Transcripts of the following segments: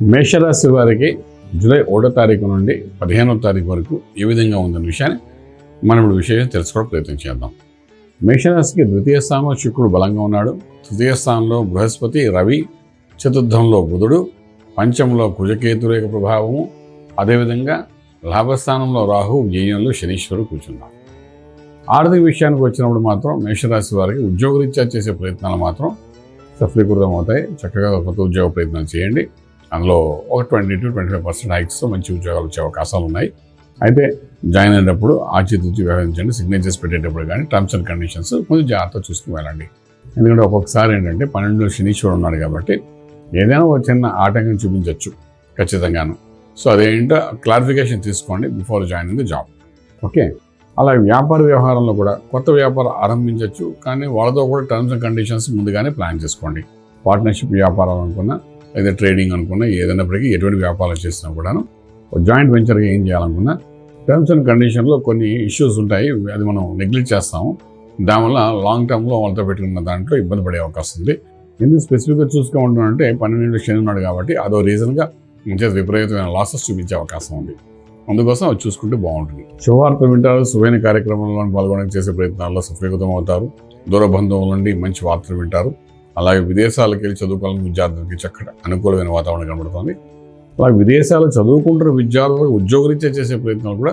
మేషరాశి వారికి జూలై ఒకటో తారీఖు నుండి పదిహేనో తారీఖు వరకు ఏ విధంగా ఉందన్న విషయాన్ని మనం ఇప్పుడు విషయం తెలుసుకోవడం ప్రయత్నం చేద్దాం. మేషరాశికి ద్వితీయ స్థానంలో శుక్రుడు బలంగా ఉన్నాడు. తృతీయ స్థానంలో బృహస్పతి రవి చతుర్థంలో బుధుడు పంచంలో కుజకేతు యొక్క ప్రభావము. అదేవిధంగా లాభస్థానంలో రాహు వ్యయంలో శనీశ్వరుడు కూర్చున్నారు. ఆర్థిక విషయానికి వచ్చినప్పుడు మాత్రం మేషరాశి వారికి ఉద్యోగరీత్యా చేసే ప్రయత్నాలు మాత్రం సఫలీకృతం అవుతాయి చక్కగా కొత్త ఉద్యోగ ప్రయత్నాలు చేయండి. అందులో ఒక twenty to twenty five percent hikes మంచి ఉద్యోగాలు వచ్చే అవకాశాలు ఉన్నాయి. అయితే జాయిన్ అయినప్పుడు ఆచితూచి వ్యవహరించండి సిగ్నేచర్స్ పెట్టేటప్పుడు కానీ టర్మ్స్ అండ్ కండిషన్స్ కొంచెం జాగ్రత్త చూసుకుని వెళ్ళండి. ఎందుకంటే ఒక్కొక్కసారి ఏంటంటే పన్నెండులో శనీశ్వరుడు ఉన్నాడు కాబట్టి ఏదైనా ఒక చిన్న ఆటంకం చూపించవచ్చు ఖచ్చితంగాను. సో అదేంటో క్లారిఫికేషన్ తీసుకోండి before joining the job okay అలాగే వ్యాపార వ్యవహారంలో కూడా కొత్త వ్యాపారం ఆరంభించవచ్చు కానీ వాళ్ళతో కూడా టర్మ్స్ అండ్ కండిషన్స్ ముందుగానే ప్లాన్ చేసుకోండి. పార్ట్నర్షిప్ వ్యాపారాలు అనుకున్నా లేదా ట్రేడింగ్ అనుకున్నా ఏదైనప్పటికీ ఎటువంటి వ్యాపారం చేసినా కూడాను జాయింట్ వెంచర్గా ఏం చేయాలనుకున్నా టర్మ్స్ అండ్ కండిషన్లో కొన్ని ఇష్యూస్ ఉంటాయి అది మనం నెగ్లెక్ట్ చేస్తాము. దానివల్ల లాంగ్ టర్మ్లో వాళ్ళతో పెట్టుకున్న దాంట్లో ఇబ్బంది పడే అవకాశం ఉంది. ఎందుకు స్పెసిఫిక్గా చూసుకోమంటున్నానంటే పన్నెండు శని ఉన్నాడు కాబట్టి అదో రీజన్గా మంచిగా విపరీతమైన లాసెస్ చూపించే అవకాశం ఉంది. అందుకోసం అది చూసుకుంటే బాగుంటుంది. శుభవార్త వింటారు శుభైన కార్యక్రమంలో పాల్గొనడానికి చేసే ప్రయత్నాల్లో సఫలీకృతం అవుతారు దూరబంధువుల నుండి మంచి వార్తలు వింటారు. అలాగే విదేశాలకు వెళ్ళి చదువుకోవాలని విద్యార్థులకి చక్కటి అనుకూలమైన వాతావరణం కనబడుతుంది. అలాగే విదేశాలు చదువుకుంటున్న విద్యార్థులకు ఉద్యోగరీత్యా చేసే ప్రయత్నాలు కూడా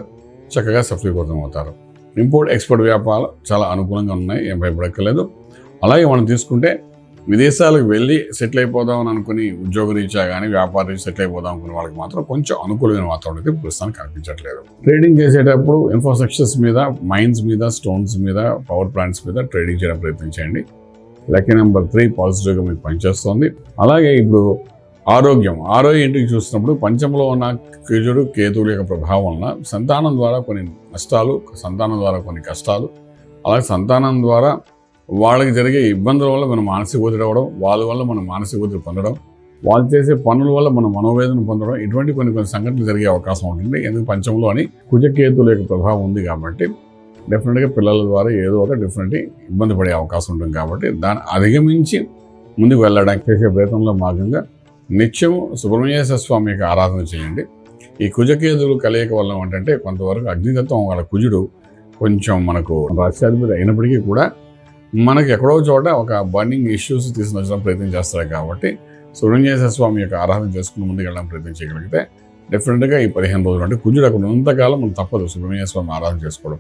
చక్కగా సఫలీకృతం అవుతారు. ఇంపోర్ట్ ఎక్స్పోర్ట్ వ్యాపారాలు చాలా అనుకూలంగా ఉన్నాయి ఏం భయపడక్కర్లేదు. అలాగే మనం తీసుకుంటే విదేశాలకు వెళ్ళి సెటిల్ అయిపోదామని అనుకుని ఉద్యోగరీత్యా కానీ వ్యాపార రీత్యా సెటిల్ అయిపోదాం అనుకునే వాళ్ళకి మాత్రం కొంచెం అనుకూలమైన వాతావరణం అయితే ప్రస్తుతానికి కనిపించట్లేదు. ట్రేడింగ్ చేసేటప్పుడు ఇన్ఫ్రాస్ట్రక్చర్స్ మీద మైన్స్ మీద స్టోన్స్ మీద పవర్ ప్లాంట్స్ మీద ట్రేడింగ్ చేయడం. ప్రయత్నించండి లక్కీ నెంబర్ త్రీ పాజిటివ్గా మీకు పనిచేస్తుంది. అలాగే ఇప్పుడు ఆరోగ్యం. ఆరోగ్యం ఇంటికి చూసినప్పుడు పంచంలో ఉన్న కుజుడు కేతువుల యొక్క ప్రభావం వలన సంతానం ద్వారా కొన్ని నష్టాలు సంతానం ద్వారా కొన్ని కష్టాలు అలాగే సంతానం ద్వారా వాళ్ళకి జరిగే ఇబ్బందుల వల్ల మనం మానసిక ఒత్తిడి అవ్వడం వాళ్ళ వల్ల మనం మానసిక ఒత్తిడి పొందడం వాళ్ళు చేసే పనుల వల్ల మనం మనోవేదన పొందడం ఇటువంటి కొన్ని కొన్ని సంఘటనలు జరిగే అవకాశం ఉంటుంది. ఎందుకు? పంచంలో అని కుజకేతుల యొక్క ప్రభావం ఉంది కాబట్టి డెఫినెట్గా పిల్లల ద్వారా ఏదో ఒక డెఫినెట్ ఇబ్బంది పడే అవకాశం ఉంటుంది కాబట్టి దాన్ని అధిగమించి ముందుకు వెళ్ళడానికి చేసే ప్రయత్నంలో భాగంగా నిత్యం సుబ్రహ్మణ్యేశ్వర స్వామి యొక్క ఆరాధన చేయండి. ఈ కుజకేతులు కలయిక వల్ల ఏంటంటే కొంతవరకు అగ్నితత్వం వాళ్ళ కుజుడు కొంచెం మనకు రాష్ట్రాధిపతి అయినప్పటికీ కూడా మనకి ఎక్కడో చోట ఒక బర్నింగ్ ఇష్యూస్ తీసుకొచ్చడం ప్రయత్నం చేస్తారు కాబట్టి సుబ్రహ్మణ్యేశ్వర స్వామి యొక్క ఆరాధన చేసుకుని ముందుకు వెళ్ళడం ప్రయత్నం చేయగలిగితే డెఫినెట్గా ఈ పదిహేను రోజులు అంటే కుజుడు అక్కడ ఉన్నంతకాలం మనం తప్పదు సుబ్రహ్మణ్య స్వామి ఆరాధన చేసుకోవడం.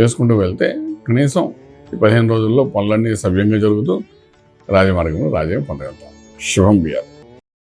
చేసుకుంటూ వెళ్తే కనీసం ఈ పదిహేను రోజుల్లో పనులన్నీ సవ్యంగా జరుగుతూ రాజమార్గంలో రాజ్యం పొందగలుగుతాం శుభం బియాలి